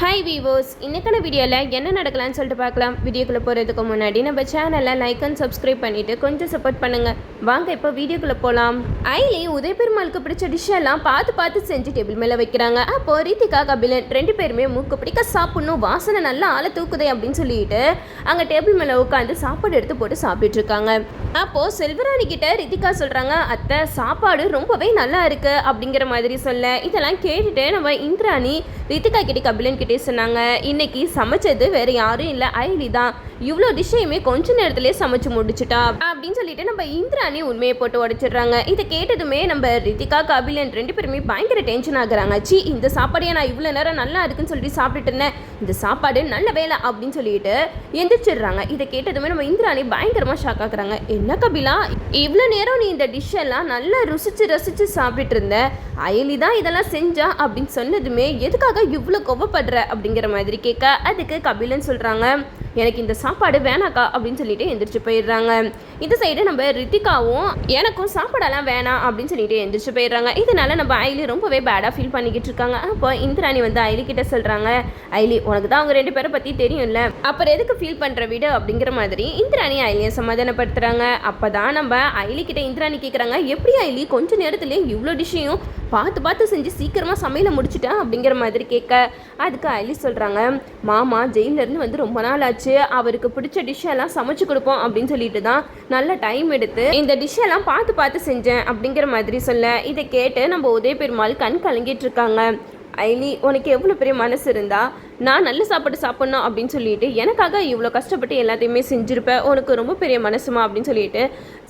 Hi வீவோஸ் இன்றைக்கான வீடியோவில் என்ன நடக்கலாம்னு சொல்லிட்டு பார்க்கலாம். வீடியோக்குள்ளே போகிறதுக்கு முன்னாடி நம்ம சேனலை லைக் அண்ட் சப்ஸ்கிரைப் பண்ணிவிட்டு கொஞ்சம் சப்போர்ட் பண்ணுங்கள் வாங்க இப்போ வீடியோக்குள்ளே போகலாம் ஐலி உதயபெருமாளுக்கு பிடிச்ச டிஷ் எல்லாம் பார்த்து பார்த்து செஞ்சு டேபிள் மேலே வைக்கிறாங்க. அப்போ ரீத்திகா கபிலன் ரெண்டு பேருமே மூக்கு பிடிக்க சாப்பிடணும் வாசனை நல்லா ஆளை தூக்குதே அப்படின்னு சொல்லிட்டு அங்கே டேபிள் மேலே உட்காந்து சாப்பாடு எடுத்து போட்டு சாப்பிட்டுட்டு இருக்காங்க. அப்போது செல்வராணி கிட்ட ரித்திகா சொல்கிறாங்க அத்தை சாப்பாடு ரொம்பவே நல்லா இருக்குது அப்படிங்கிற மாதிரி சொல்ல. இதெல்லாம் கேட்டுட்டு நம்ம இந்திராணி ரித்திகா கிட்டே கபிலன் சொன்னாங்க. இன்னைக்கு சமைச்சது வேற யாரும் இல்லை. ஐலி தான். இவ்வளோ டிஷ்ஷையுமே கொஞ்ச நேரத்திலே சமைச்சு முடிச்சுட்டா அப்படின்னு சொல்லிட்டு நம்ம இந்திராணி உண்மையை போட்டு உடைச்சிடுறாங்க. இதை கேட்டதுமே நம்ம ரித்திகா கபிலன் ரெண்டு பேருமே பயங்கர டென்ஷன் ஆகுறாங்க. சி இந்த சாப்பாடையே நான் இவ்வளோ நேரம் நல்லா இருக்குன்னு சொல்லிட்டு சாப்பிட்டுட்டு இருந்தேன். இந்த சாப்பாடு நல்ல வேலை அப்படின்னு சொல்லிட்டு எந்திரிச்சிடுறாங்க. இதை கேட்டதுமே நம்ம இந்திராணி பயங்கரமாக ஷாக் ஆகுறாங்க. என்ன கபிலா இவ்வளோ நேரம் நீ இந்த டிஷ்ஷெல்லாம் நல்லா ருசிச்சு ரசிச்சு சாப்பிட்டுட்டு இருந்த. அயலி தான் இதெல்லாம் செஞ்சா அப்படின்னு சொன்னதுமே எதுக்காக இவ்வளோ கோவப்படுற அப்படிங்கிற மாதிரி கேட்க அதுக்கு கபிலன் சொல்கிறாங்க எனக்கு இந்த சாப்பாடு வேணாக்கா அப்படின்னு சொல்லிட்டு எந்திரிச்சு போயிடுறாங்க. இந்த சைடு நம்ம ரித்திகாவும் எனக்கும் சாப்பாடெல்லாம் வேணாம் அப்படின்னு சொல்லிட்டு எந்திரிச்சு போயிடுறாங்க. இதனால நம்ம ஐலி ரொம்பவே பேடாக ஃபீல் பண்ணிக்கிட்டு இருக்காங்க. அப்போ இந்திராணி வந்து ஐலி கிட்ட சொல்கிறாங்க ஐலி உனக்கு தான் அவங்க ரெண்டு பேரை பற்றி தெரியும்ல. அப்புறம் எதுக்கு ஃபீல் பண்ணுற வீடு? அப்படிங்கிற மாதிரி இந்திராணி ஐலியை சமாதானப்படுத்துகிறாங்க அப்போ தான் நம்ம ஐலி கிட்ட இந்திராணி கேட்குறாங்க எப்படி ஐலி கொஞ்ச நேரத்துலேயே இவ்வளோ டிஷ்ஷையும் பார்த்து பார்த்து செஞ்சு சீக்கிரமாக சமையலை முடிச்சுட்டேன் அப்படிங்கிற மாதிரி கேட்க. அதுக்கு ஐலி சொல்கிறாங்க மாமா ஜெயிலேருந்து வந்து ரொம்ப நாள் ஆச்சு. அவருக்கு பிடிச்ச டிஷ் எல்லாம் சமைச்சு கொடுப்போம் அப்படின்னு சொல்லிட்டு தான் நல்ல டைம் எடுத்து இந்த டிஷ் எல்லாம் பார்த்து பார்த்து செஞ்சேன் அப்படிங்கிற மாதிரி சொல்ல இதை கேட்டு நம்ம உதய பெருமாள் கண் கலங்கிட்டு இருக்காங்க. ஐலி உனக்கு எவ்வளோ பெரிய மனசு இருந்தா நான் நல்ல சாப்பாடு சாப்பிட்ணும் அப்படின்னு சொல்லிட்டு எனக்காக இவ்வளோ கஷ்டப்பட்டு எல்லாத்தையுமே செஞ்சுருப்பேன் உனக்கு ரொம்ப பெரிய மனசுமா அப்படின்னு சொல்லிட்டு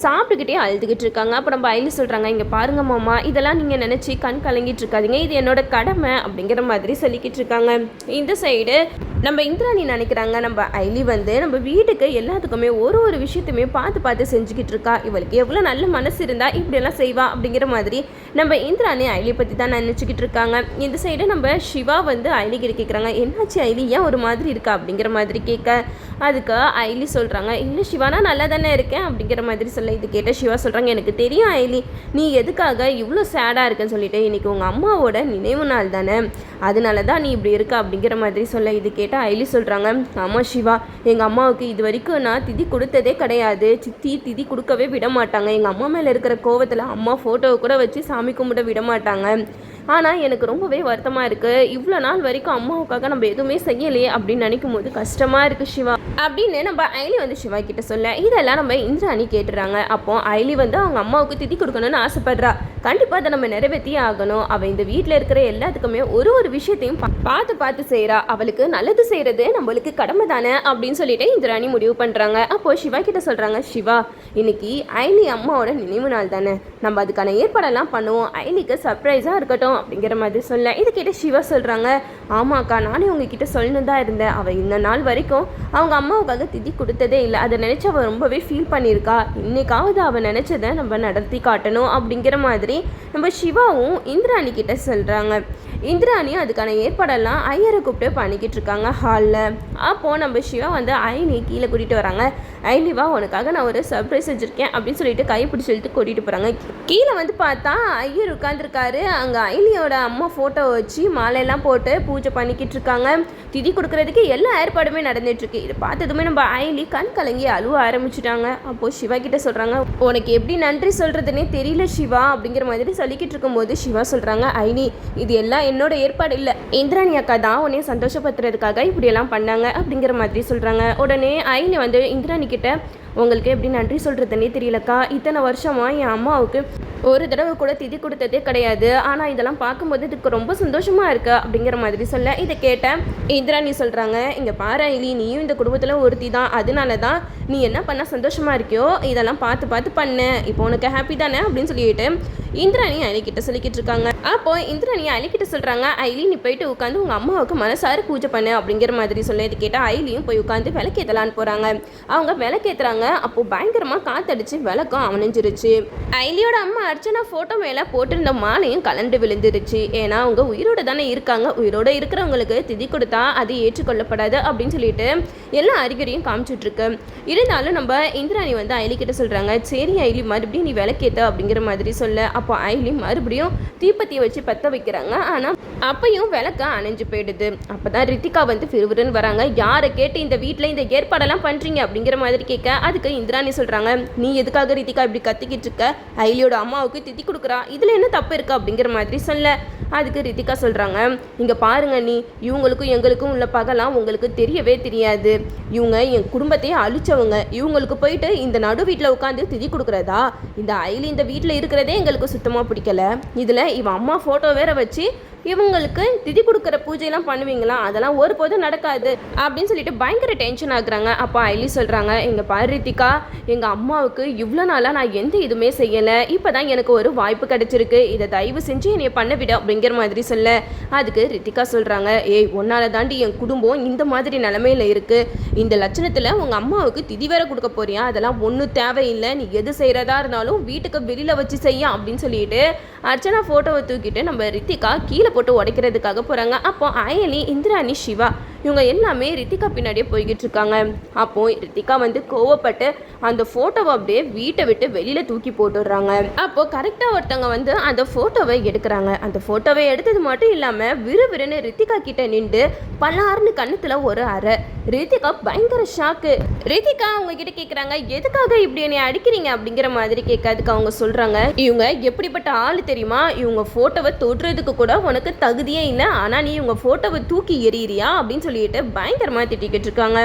சாப்பிட்டுக்கிட்டே அழுதுகிட்டு இருக்காங்க. அப்போ நம்ம ஐலி சொல்கிறாங்க இங்கே பாருங்க மாமா இதெல்லாம் நீங்கள் நினச்சி கண் கலங்கிட்டு இருக்காதிங்க. இது என்னோட கடமை அப்படிங்கிற மாதிரி சொல்லிக்கிட்டு இருக்காங்க. இந்த சைடு நம்ம இந்திராணி நினைக்கிறாங்க நம்ம ஐலி வந்து நம்ம வீட்டுக்கு எல்லாத்துக்குமே ஒரு ஒரு விஷயத்தையுமே பார்த்து பார்த்து செஞ்சுக்கிட்டு இருக்கா. இவளுக்கு எவ்வளோ நல்ல மனசு இருந்தால் இப்படியெல்லாம் செய்வா அப்படிங்கிற மாதிரி நம்ம இந்திராணி ஐலி பற்றி தான் நினச்சிக்கிட்டு இருக்காங்க. இந்த சைடு நம்ம சிவா வந்து ஐலி கேட்குறாங்க என்னாச்சு ஐலி? ஏன் ஒரு மாதிரி இருக்கா? அப்படிங்கிற மாதிரி கேட்க அதுக்கு ஐலி சொல்கிறாங்க இல்லை சிவானா நல்லா தானே இருக்கேன். அப்படிங்கிற மாதிரி சொல்ல இது கேட்ட சிவா சொல்கிறாங்க எனக்கு தெரியும் ஐலி நீ எதுக்காக இவ்வளோ சேடாக இருக்குன்னு சொல்லிட்டு இன்றைக்கி உங்கள் அம்மாவோட நினைவு நாள் தானே. அதனால தான் நீ இப்படி இருக்க. அப்படிங்கிற மாதிரி சொல்ல இது கேட்டால் ஐலி சொல்கிறாங்க ஆமாம் சிவா எங்கள் அம்மாவுக்கு இது வரைக்கும் நான் திதி கொடுத்ததே கிடையாது. சித்தி திதி கொடுக்கவே விட மாட்டாங்க. எங்கள் அம்மா மேலே இருக்கிற கோவத்தில் அம்மா ஃபோட்டோவை கூட வச்சு சாமி கும்பிட விட மாட்டாங்க. ஆனால் எனக்கு ரொம்பவே வருத்தமாக இருக்குது இவ்வளோ நாள் வரைக்கும் அம்மாவுக்காக நம்ம எதுவுமே செய்யலையே அப்படின்னு நினைக்கும் போது கஷ்டமாக இருக்குது சிவா. அப்படின்னு நம்ம ஐலி வந்து சிவா கிட்ட சொல்ல இதெல்லாம் நம்ம இந்திராணி கேட்டுறாங்க. அப்போ ஐலி வந்து அவங்க அம்மாவுக்கு திதி கொடுக்கணும்னு ஆசைப்படுறா. கண்டிப்பாக அதை நம்ம நிறைவேற்றியே ஆகணும். அவள் இந்த வீட்டில் இருக்கிற எல்லாத்துக்குமே ஒரு ஒரு விஷயத்தையும் பார்த்து பார்த்து செய்கிறா அவளுக்கு நல்லது செய்கிறது நம்மளுக்கு கடமை தானே? அப்படின்னு சொல்லிட்டு இந்திராணி முடிவு பண்ணுறாங்க அப்போது சிவா கிட்ட சொல்கிறாங்க சிவா இன்னைக்கு ஐலி அம்மாவோட நினைவு நாள் தானே? நம்ம அதுக்கான ஏற்பாடெல்லாம் பண்ணுவோம். ஐலிக்கு சர்ப்ரைஸாக இருக்கட்டும் அப்படிங்கிற மாதிரி சொல்ல. இது கேட்ட சிவா சொல்கிறாங்க ஆமாக்கா நானே உங்ககிட்ட சொல்லணும் தான் இருந்தேன். அவள் இந்த நாள் வரைக்கும் அவங்க அம்மாவுக்காக திதி கொடுத்ததே இல்லை. அதை நினச்சி அவள் ரொம்பவே ஃபீல் பண்ணியிருக்கா. இன்னைக்காவது அவள் நினச்சதை நம்ம நடத்தி காட்டணும் அப்படிங்கிற மாதிரி நம்ம சிவாவும் இந்திராணி கிட்ட சொல்கிறாங்க இந்திராணி அதுக்கான ஏற்பாடெல்லாம் ஐயரை கூப்பிட்டு பண்ணிக்கிட்டு இருக்காங்க. ஹாலில் அப்போது நம்ம சிவா வந்து ஐனி கீழே கூட்டிகிட்டு வராங்க. ஐனி வா உனக்காக நான் ஒரு சர்ப்ரைஸ் வச்சுருக்கேன் அப்படின்னு சொல்லிட்டு கை பிடிச்சி இழுத்து கூட்டிகிட்டு போகிறாங்க கீழே வந்து பார்த்தா ஐயர் உட்காந்துருக்காரு அங்கே ஐலியோட அம்மா ஃபோட்டோ வச்சு மாலையெல்லாம் போட்டு பூஜை பண்ணிக்கிட்டு இருக்காங்க. திதி கொடுக்குறதுக்கு எல்லா ஏற்பாடுமே நடந்துகிட்ருக்கு இது பார்த்ததுமே நம்ம ஐலி கண் கலங்கி அழுவ ஆரம்பிச்சிட்டாங்க. அப்போது சிவா கிட்ட சொல்கிறாங்க உனக்கு எப்படி நன்றி சொல்கிறதுனே தெரியல சிவா அப்படிங்கிற மாதிரி சொல்லிக்கிட்டு இருக்கும்போது சிவா சொல்கிறாங்க ஐனி இது எல்லாம் என்னோட ஏற்பாடு இல்லை. இந்திராணி அக்கா தான் உன்னைய சந்தோஷப்படுத்துறதுக்காக இப்படியெல்லாம் பண்ணாங்க அப்படிங்கிற மாதிரி சொல்கிறாங்க உடனே ஐனி வந்து இந்திராணி கிட்ட உங்களுக்கு எப்படி நன்றி சொல்கிறதுனே தெரியலக்கா. இத்தனை வருஷமாக என் அம்மாவுக்கு ஒரு தடவை கூட திதி கொடுத்ததே கிடையாது. ஆனால் இதெல்லாம் பார்க்கும்போது இதுக்கு ரொம்ப சந்தோஷமாக இருக்கு அப்படிங்கிற மாதிரி சொல்ல இதை கேட்டேன். இந்திராணி சொல்கிறாங்க இங்கே பாரு ஐலி நீயும் இந்த குடும்பத்தில் ஒருத்தி தான். அதனால தான் நீ என்ன பண்ணால் சந்தோஷமாக இருக்கியோ இதெல்லாம் பார்த்து பார்த்து பண்ணு. இப்போ உனக்கு ஹாப்பி தானே? அப்படின்னு சொல்லிட்டு இந்திராணி அலிக்கிட்ட சொல்லிக்கிட்டு இருக்காங்க. அப்போ இந்திராணி அலிக்கிட்ட சொல்கிறாங்க ஐலி நீ போயிட்டு உட்காந்து உங்கள் அம்மாவுக்கு மனசார பூஜை பண்ணு. அப்படிங்கிற மாதிரி சொல்ல இது கேட்டால் ஐலியும் போய் உட்காந்து விளக்கேற்றலான்னு போகிறாங்க அவங்க விளக்கேற்றுறாங்க அப்போ பயங்கரமாக காத்தடிச்சு விளக்கம் அணைஞ்சிருச்சு. ஐலியோட அம்மா அர்ச்சனா ஃபோட்டோ மேலே போட்டிருந்த மாலையும் கலண்டு விழுந்துருச்சு. ஏன்னா அவங்க உயிரோட தானே இருக்காங்க. உயிரோட இருக்கிறவங்களுக்கு திதி கொடுத்தா அது ஏற்றுக்கொள்ளப்படாது அப்படின்னு சொல்லிட்டு எல்லா அறிகுறியும் காமிச்சிட்டு இருக்கு இருந்தாலும் நம்ம இந்திராணி வந்து ஐலி கிட்ட சொல்றாங்க சரி ஐலி மறுபடியும் நீ விளக்கேத்த அப்படிங்கிற மாதிரி சொல்ல. அப்போ ஐலி மறுபடியும் தீப்பத்தியை வச்சு பற்ற வைக்கிறாங்க. ஆனால் அப்பையும் விளக்க அணைஞ்சு போயிடுது. அப்பதான் ரித்திகா வந்து விறுவிறுன்னு வராங்க. யாரை கேட்டு இந்த வீட்டில் இந்த ஏற்பாடெல்லாம் பண்றீங்க? அப்படிங்கிற மாதிரி கேட்க அது அதுக்கு இந்திராணி சொல்றாங்க நீ எதுக்காக ரித்திகா இப்படி கத்திக்கிட்டு இருக்க? ஐலியோட அம்மாவுக்கு திதி கொடுக்குறா. இதில் என்ன தப்பு இருக்கு? அப்படிங்கிற மாதிரி சொல்ல. அதுக்கு ரித்திகா சொல்கிறாங்க இங்கே பாருங்க நீ இவங்களுக்கும் எங்களுக்கும் உள்ள பகலாம் உங்களுக்கு தெரியவே தெரியாது. இவங்க என் குடும்பத்தையே அழிச்சவங்க. இவங்களுக்கு போயிட்டு இந்த நடு வீட்டில் உட்காந்து திதி கொடுக்குறதா? இந்த ஐலி இந்த வீட்டில் இருக்கிறதே எங்களுக்கு சுத்தமாக பிடிக்கல. இதில் இவன் அம்மா ஃபோட்டோ வேற வச்சு இவங்களுக்கு திதி கொடுக்குற பூஜையெல்லாம் பண்ணுவீங்களா? அதெல்லாம் ஒருபோதும் நடக்காது. அப்படின்னு சொல்லிட்டு பயங்கர டென்ஷன் ஆகுறாங்க. அப்போ ஐலி சொல்கிறாங்க எங்கள் பாரு ரித்திகா எங்கள் அம்மாவுக்கு இவ்வளோ நாளாக நான் எந்த இதுவுமே செய்யலை. இப்போ தான் எனக்கு ஒரு வாய்ப்பு கிடைச்சிருக்கு. இதை தயவு செஞ்சு என்னை பண்ண விட அப்படிங்கிற மாதிரி சொல்ல. அதுக்கு ரித்திகா சொல்கிறாங்க ஏய் உன்னால தாண்டி என் குடும்பம் இந்த மாதிரி நிலமையில இருக்குது இந்த லட்சணத்தில் உங்கள் அம்மாவுக்கு திதி வேற கொடுக்க போறியா? அதெல்லாம் ஒன்றும் தேவையில்லை. நீ எது செய்கிறதா இருந்தாலும் வீட்டுக்கு வெளியில் வச்சு செய்ய அப்படின்னு சொல்லிட்டு அர்ச்சனா ஃபோட்டோவை தூக்கிட்டு நம்ம ரித்திகா கீழே போட்டு உடைக்கிறதுக்காக போகிறாங்க அப்போ அயலி இந்திராணி சிவா இவங்க எல்லாமே ரித்திகா பின்னாடியே போய்கிட்டு இருக்காங்க. அப்போ ரித்திகா வந்து கோவப்பட்டு அந்த ஃபோட்டோவை அப்படியே வீட்டை விட்டு வெளியில் தூக்கி போட்டுடுறாங்க. அப்போ கரெக்டாக ஒருத்தவங்க வந்து அந்த ஃபோட்டோவை எடுக்கிறாங்க. அந்த ஃபோட்டோவை எடுத்தது மட்டும் இல்லாமல் விறுவிறுன்னு ரித்திகா கிட்ட நின்று பல்லாறுன்னு கண்ணத்தில் ஒரு அறை. ரித்திகா பயங்கர ஷாக்கு ரித்திகா அவங்க கிட்ட கேட்குறாங்க எதுக்காக இப்படி என்னை அடிக்கிறீங்க? அப்படிங்கிற மாதிரி கேட்காதுக்கு அவங்க சொல்கிறாங்க இவங்க எப்படிப்பட்ட ஆள் தெரியுமா? இவங்க ஃபோட்டோவை தொடுறதுக்கு கூட உனக்கு தகுதியே இல்லை. ஆனால் நீ இவங்க ஃபோட்டோவை தூக்கி எறியறியா? அப்படின்னு சொல்லி சொல்லிட்டு பயங்கரமாக திட்டிக்கிட்டு இருக்காங்க.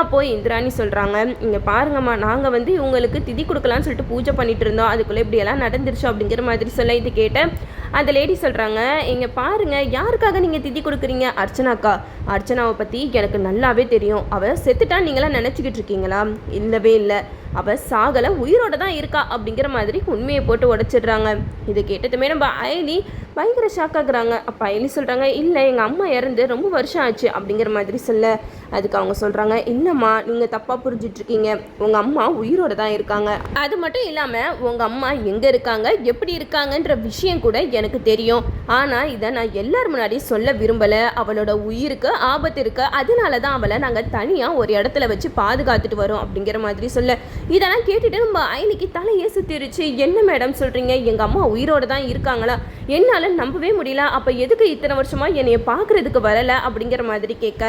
அப்போது இந்திராணி சொல்கிறாங்க இங்கே பாருங்கம்மா நாங்கள் வந்து இவங்களுக்கு திதி கொடுக்கலான்னு சொல்லிட்டு பூஜை பண்ணிட்டு இருந்தோம். அதுக்குள்ளே இப்படியெல்லாம் நடந்துருச்சு அப்படிங்கிற மாதிரி சொல்ல இது கேட்டேன். அந்த லேடி சொல்கிறாங்க இங்கே பாருங்க யாருக்காக நீங்கள் திதி கொடுக்குறீங்க? அர்ச்சனாக்கா? அர்ச்சனாவை பற்றி எனக்கு நல்லாவே தெரியும். அவள் செத்துட்டா நீங்களாம் நினச்சிக்கிட்டு இருக்கீங்களா? இல்லவே இல்லை. அவள் சாகலை உயிரோட தான் இருக்கா அப்படிங்கிற மாதிரி உண்மையை போட்டு உடச்சிடுறாங்க. இது கேட்டதுமே நம்ம அயலி பயங்கர ஷாக் ஆகுறாங்க. அப்போ அயலி சொல்கிறாங்க இல்லை எங்கள் அம்மா இறந்து ரொம்ப வருஷம் ஆச்சு அப்படிங்கிற மாதிரி சொல்ல அதுக்கு அவங்க சொல்கிறாங்க இல்லைம்மா நீங்கள் தப்பாக புரிஞ்சிட்ருக்கீங்க. உங்கள் அம்மா உயிரோட தான் இருக்காங்க. அது மட்டும் இல்லாமல் உங்கள் அம்மா எங்கே இருக்காங்க? எப்படி இருக்காங்கன்ற விஷயம் கூட எனக்கு தெரியும். ஆனால் இதை நான் எல்லார் முன்னாடியும் சொல்ல விரும்பலை. அவளோட உயிருக்கு ஆபத்து இருக்கு. அதனால தான் அவளை நாங்கள் தனியாக ஒரு இடத்துல வச்சு பாதுகாத்துட்டு வரோம் அப்படிங்கிற மாதிரி சொல்ல. இதெல்லாம் கேட்டுட்டு நம்ம ஐனிக்கு தலையே சுத்திருச்சு. என்ன மேடம் சொல்கிறீங்க எங்கள் அம்மா உயிரோட தான் இருக்காங்களா? என்னால் நம்பவே முடியல. அப்போ எதுக்கு இத்தனை வருஷமாக என்னைய பார்க்குறதுக்கு வரலை? அப்படிங்கிற மாதிரி கேட்க.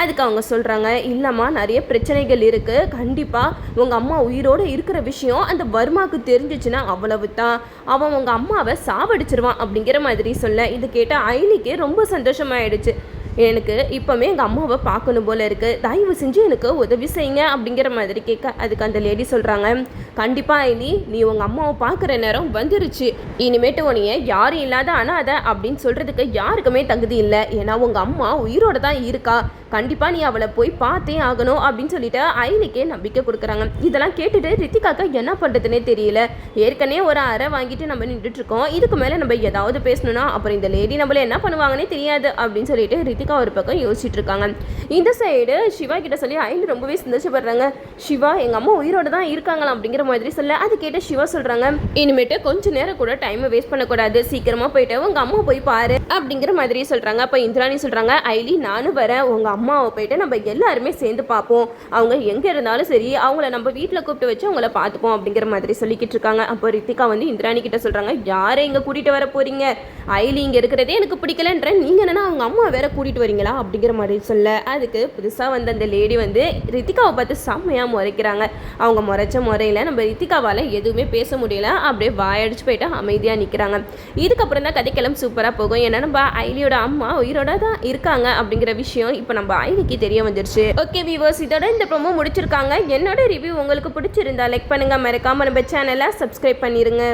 அதுக்கு அவங்க சொல்கிறாங்க இல்லைம்மா நிறைய பிரச்சனைகள் இருக்குது கண்டிப்பாக உங்கள் அம்மா உயிரோடு இருக்கிற விஷயம் அந்த வர்மாவுக்கு தெரிஞ்சிச்சுன்னா அவ்வளவு தான் அவன் உங்கள் அம்மாவை சாவடிச்சிருவான் அப்படிங்கிற மாதிரி சொல்ல. இது கேட்ட ஐலிக்கு ரொம்ப சந்தோஷமாயிடுச்சு. எனக்கு இப்போமே எங்கள் அம்மாவை பார்க்கணும் போல இருக்குது தயவு செஞ்சு எனக்கு உதவி செய்யுங்க அப்படிங்கிற மாதிரி கேட்க அதுக்கு அந்த லேடி சொல்கிறாங்க கண்டிப்பாக ஐலி நீ உங்கள் அம்மாவை பார்க்குற நேரம் வந்துருச்சு. இனிமேட்டு உனிய யாரும் இல்லாத அனாதை அப்படின்னு சொல்கிறதுக்கு யாருக்குமே தகுதி இல்லை. ஏன்னா உங்கள் அம்மா உயிரோட தான் இருக்கா. கண்டிப்பாக நீ அவளை போய் பார்த்தே ஆகணும் அப்படின்னு சொல்லிட்டு ஐலிக்கே நம்பிக்கை கொடுக்குறாங்க. இதெல்லாம் கேட்டுட்டு ரித்திகாக்கா என்ன பண்ணுறதுனே தெரியல. ஏற்கனவே ஒரு அறை வாங்கிட்டு நம்ம நின்றுட்டுருக்கோம். இதுக்கு மேலே நம்ம ஏதாவது பேசணும்னா அப்புறம் இந்த லேடி நம்மள என்ன பண்ணுவாங்கன்னே தெரியாது அப்படின்னு சொல்லிட்டு ரித்திகா ஒரு பக்கம் யோசிச்சுட்டு இருக்காங்க இந்த சைடு சிவா கிட்ட சொல்லி ஐலி ரொம்பவே சந்தோஷப்படுறாங்க. சிவா எங்கள் அம்மா உயிரோடு தான் இருக்காங்களாம் அப்படிங்கிற மாதிரி சொல்ல அது கேட்டு சிவா சொல்கிறாங்க இனிமேட்டு கொஞ்ச நேரம் கூட டைமை வேஸ்ட் பண்ணக்கூடாது. சீக்கிரமாக போயிட்டு உங்கள் அம்மா போய் பாரு அப்படிங்கிற மாதிரி சொல்கிறாங்க அப்போ இந்திராணி சொல்கிறாங்க ஐலி நானும் வரேன். உங்கள் அம்மாவை போயிட்டு நம்ம எல்லாருமே சேர்ந்து பார்ப்போம். அவங்க எங்கே இருந்தாலும் சரி அவங்கள நம்ம வீட்டில் கூப்பிட்டு வச்சு அவங்கள பார்த்துப்போம் அப்படிங்கிற மாதிரி சொல்லிக்கிட்டு இருக்காங்க. அப்போ ரித்திகா வந்து இந்திராணி கிட்ட சொல்கிறாங்க யாரை இங்கே கூட்டிகிட்டு வர போகிறீங்க ஐலி இங்கே இருக்கிறதே எனக்கு பிடிக்கலன்ற நீங்கள் என்னன்னா அவங்க அம்மா வேற கூட்டிகிட்டு வரீங்களா? அப்படிங்கிற மாதிரி சொல்ல. அதுக்கு புதுசாக வந்த அந்த லேடி வந்து ரித்திகாவை பார்த்து செம்மையாக முறைக்கிறாங்க. அவங்க முறைச்ச முறையில் நம்ம ரித்திகாவால் எதுவுமே பேச முடியல. அப்படியே வாயடிச்சு போயிட்டு அமைதியாக நிற்கிறாங்க இதுக்கப்புறம் தான் கதைக்கிழமை சூப்பராக போகும். ஏன்னா நம்ம ஐலியோட அம்மா உயிரோட தான் இருக்காங்க அப்படிங்கிற விஷயம் இப்போ நம்ம ஐலிக்கு தெரிய வந்துருச்சு. ஓகே வியூவர்ஸ் இதோட இந்த ப்ரோமோ முடிச்சிருக்காங்க. என்னோட ரிவ்யூ உங்களுக்கு பிடிச்சிருந்தா லைக் பண்ணுங்க. மறக்காம நம்ம சேனலை சப்ஸ்கிரைப் பண்ணிருங்க.